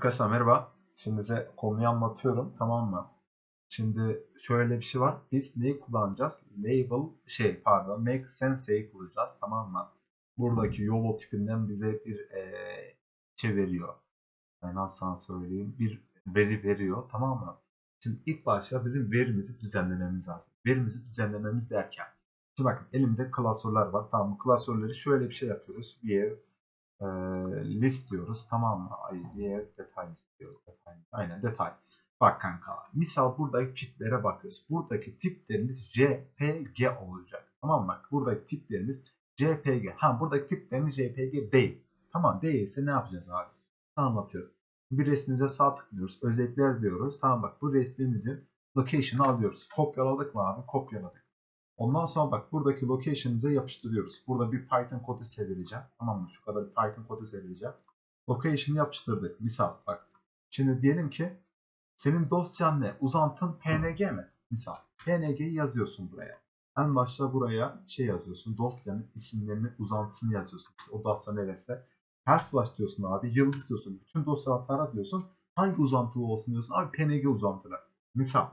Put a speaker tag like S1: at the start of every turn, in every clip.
S1: Arkadaşlar merhaba. Şimdi size konuyu anlatıyorum tamam mı? Şimdi şöyle bir şey var. Biz neyi kullanacağız? Label şey pardon make sense'yi kullanacağız tamam mı? Buradaki YOLO tipinden bize bir eee şey veriyor. Ben sana söyleyeyim? Bir veri veriyor tamam mı? Şimdi ilk başta bizim verimizi düzenlememiz lazım. Verimizi düzenlememiz derken. Şimdi bakın elimizde klasörler var. Tamam mı? Klasörleri şöyle bir şey yapıyoruz. Bir e, list diyoruz. Tamam mı? Ay, diğer detay istiyoruz. Detay. Aynen detay. Bak kanka. Misal buradaki tiplere bakıyoruz. Buradaki tiplerimiz JPG olacak. Tamam mı? Buradaki tiplerimiz JPG. Ha buradaki tiplerimiz JPG değil. Tamam değilse ne yapacağız abi? Sana anlatıyorum. Bir resmimize sağ tıklıyoruz. Özellikler diyoruz. Tamam bak bu resmimizin location'ı alıyoruz. Kopyaladık mı abi? Kopyaladık. Ondan sonra bak buradaki location'ımıza yapıştırıyoruz. Burada bir Python kodu sevileceğim. Tamam mı? Şu kadar bir Python kodu sevileceğim. Location yapıştırdık. Misal bak. Şimdi diyelim ki senin dosyan ne? Uzantın PNG mi? Misal. PNG'yi yazıyorsun buraya. En başta buraya şey yazıyorsun. Dosyanın isimlerini, uzantısını yazıyorsun. O dosya neresi? Her flash diyorsun abi. Yıldız diyorsun. Bütün dosyalara diyorsun. Hangi uzantılı olsun diyorsun. Abi PNG uzantılı. Misal.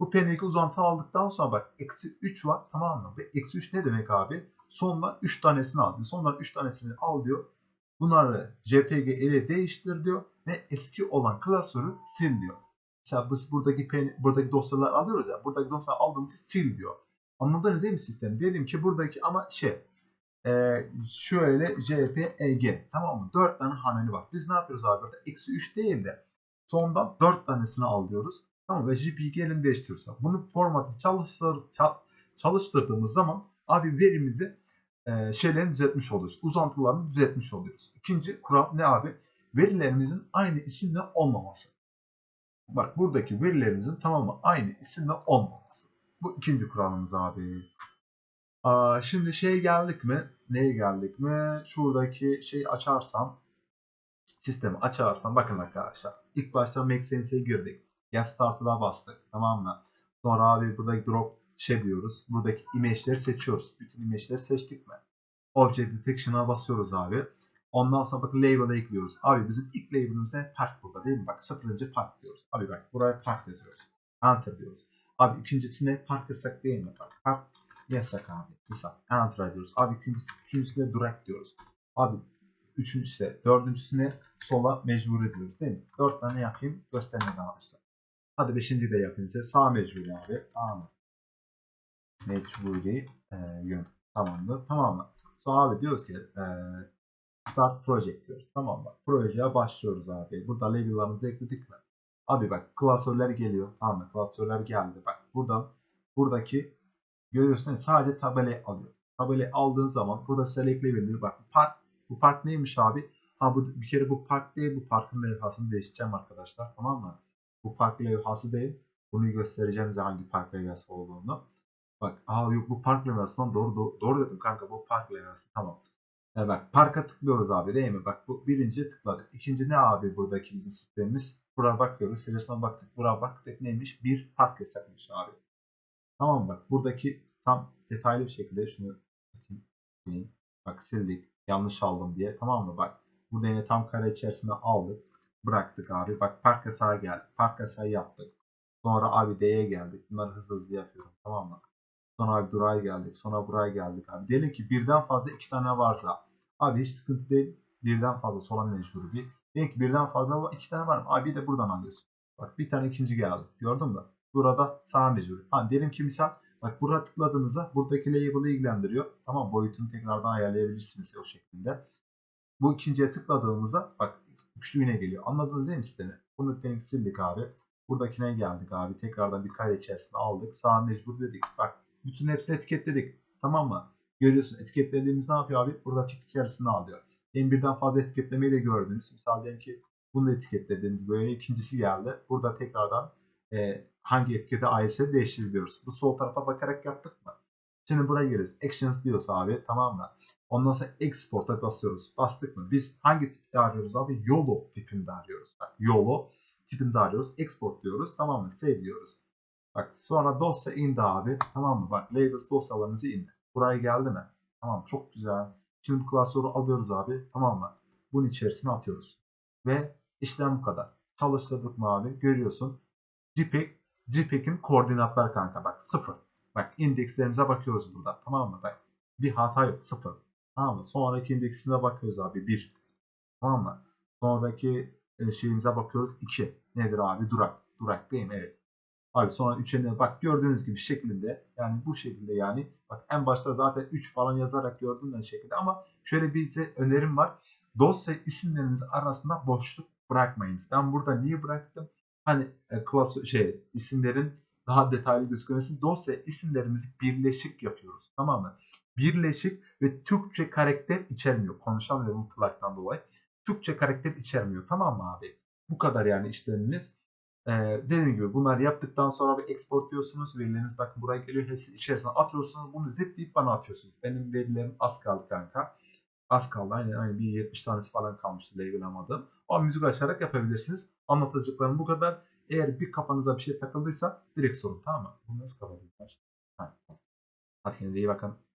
S1: Bu PNG uzantı aldıktan sonra bak eksi 3 var tamam mı? Ve eksi 3 ne demek abi? Sondan 3 tanesini al. Sondan 3 tanesini al diyor. Bunları JPG ile değiştir diyor. Ve eski olan klasörü sil diyor. Mesela biz buradaki, buradaki dosyaları alıyoruz ya. Buradaki dosyaları aldığımızı sil diyor. Anladınız değil mi sistem? Diyelim ki buradaki ama şey e, şöyle JPEG tamam mı? 4 tane haneli var. Biz ne yapıyoruz abi? Eksi 3 değil de sondan 4 tanesini al diyoruz. Tamam ve elini değiştiriyoruz. Bunu formatı çalıştır, çalıştırdığımız zaman abi verimizi e, şeylerini düzeltmiş oluyoruz. Uzantılarını düzeltmiş oluyoruz. İkinci kural ne abi? Verilerimizin aynı isimle olmaması. Bak buradaki verilerimizin tamamı aynı isimle olmaması. Bu ikinci kuralımız abi. Aa, şimdi şey geldik mi? Neye geldik mi? Şuradaki şeyi açarsam sistemi açarsam bakın arkadaşlar. İlk başta Make Sense'e girdik. Get Start'a bastık. Tamam mı? Sonra abi buradaki drop şey diyoruz. Buradaki image'leri seçiyoruz. Bütün image'leri seçtik mi? Object Detection'a basıyoruz abi. Ondan sonra bak label'a ekliyoruz. Abi bizim ilk label'ımız ne? Park burada değil mi? Bak sıfırıncı park diyoruz. Abi bak buraya park yazıyoruz. Enter diyoruz. Abi ikincisine park yasak değil mi? Bak park yasak abi. Misal enter diyoruz. Abi ikincisi, üçüncüsüne direct diyoruz. Abi üçüncüsüne, dördüncüsüne sola mecbur ediyoruz değil mi? Dört tane yapayım göstermeden başla. Hadi beşinci de yapayım size. Sağ mecburi abi. Mı? Mecburi e, yön. Tamamdır. Tamam mı? Sonra abi diyoruz ki e, Start Project diyoruz. Tamam mı? Projeye başlıyoruz abi. Burada label'larımızı ekledik mi? Abi bak klasörler geliyor. Tamam mı? Klasörler geldi. Bak buradan buradaki görüyorsun sadece tabelayı alıyor. Tabelayı aldığın zaman burada select label Bak park. Bu park neymiş abi? Ha bu bir kere bu park değil. Bu parkın levhasını değiştireceğim arkadaşlar. Tamam mı? Bu park levhası değil. Bunu göstereceğim size hangi park levhası olduğunu. Bak aa yok bu park levhasından doğru, doğru, doğru dedim kanka bu park levhası. Tamam. Yani bak parka tıklıyoruz abi değil mi? Bak bu birinci tıkladık. İkinci ne abi buradaki bizim sistemimiz? Buraya bakıyoruz. Seleksiyona baktık. Buraya baktık neymiş? Bir park hesapmış abi. Tamam? Bak buradaki tam detaylı bir şekilde şunu bakayım. Bak sildik. Yanlış aldım diye. Tamam mı? Bak burada yine tam kare içerisinde aldık. Bıraktık abi. Bak park yasağı geldi. Park yasağı yaptık. Sonra abi D'ye geldik. Bunları hızlı hızlı yapıyorum. Tamam mı? Sonra abi duraya geldik. Sonra buraya geldik abi. Diyelim ki birden fazla iki tane varsa abi hiç sıkıntı değil. Birden fazla sola mecbur bir. Diyelim ki birden fazla var. iki tane var mı? Abi de buradan alıyorsun. Bak bir tane ikinci geldi. Gördün mü? Burada sağ mecbur. Ha diyelim ki misal bak buraya tıkladığınızda buradaki label'ı ilgilendiriyor. Tamam boyutunu tekrardan ayarlayabilirsiniz o şekilde. Bu ikinciye tıkladığımızda bak küçüğüne geliyor. Anladınız değil mi sistemi? Bunu demek sildik abi. Buradakine geldik abi. Tekrardan bir kare içerisinde aldık. Sağ mecbur dedik. Bak bütün hepsini etiketledik. Tamam mı? Görüyorsun etiketlediğimiz ne yapıyor abi? Burada tik içerisinde alıyor. En birden fazla etiketlemeyi de gördünüz. Misal diyelim ki bunu da etiketlediğimiz böyle ikincisi geldi. Burada tekrardan e, hangi etikete aitse değiştiriyoruz. Bu sol tarafa bakarak yaptık mı? Şimdi buraya geliyoruz. Actions diyorsa abi tamam mı? Ondan sonra export'a basıyoruz. Bastık mı? Biz hangi tipte arıyoruz abi? YOLO tipinde arıyoruz. Bak YOLO tipinde arıyoruz. Export diyoruz. Tamam mı? Save diyoruz. Bak sonra dosya indi abi. Tamam mı? Bak labels dosyalarınızı indi. Buraya geldi mi? Tamam çok güzel. Şimdi bu klasörü alıyoruz abi. Tamam mı? Bunun içerisine atıyoruz. Ve İşlem bu kadar. Çalıştırdık mı abi? Görüyorsun. JPEG, JPEG'in koordinatlar kanka bak sıfır. Bak indekslerimize bakıyoruz burada. Tamam mı? Bak bir hata yok. Sıfır. Tamam mı? Sonraki indeksine bakıyoruz abi. Bir. Tamam mı? Sonraki e, şeyimize bakıyoruz. 2. Nedir abi? Durak. Durak değil mi? Evet. Abi sonra 3'e bak gördüğünüz gibi şeklinde yani bu şekilde yani bak en başta zaten 3 falan yazarak gördüğünüz şekilde ama şöyle bir size önerim var. Dosya isimleriniz arasında boşluk bırakmayınız. Ben burada niye bıraktım? Hani e, klas şey isimlerin daha detaylı gözükmesi dosya isimlerimizi birleşik yapıyoruz. Tamam mı? Birleşik ve Türkçe karakter içermiyor. Konuşamıyorum kulaktan dolayı. Türkçe karakter içermiyor. Tamam mı abi? Bu kadar yani işlemimiz. Ee, dediğim gibi bunları yaptıktan sonra bir export diyorsunuz. Verileriniz bakın buraya geliyor. Hepsini içerisine atıyorsunuz. Bunu zipleyip bana atıyorsunuz. Benim verilerim az kaldı kanka. Az kaldı. Aynen, aynen bir 70 tanesi falan kalmıştı label'lamadım. O müzik açarak yapabilirsiniz. Anlatacaklarım bu kadar. Eğer bir kafanıza bir şey takıldıysa direkt sorun tamam mı? Bunu nasıl kapatayım? Ha, Hadi kendinize iyi bakın.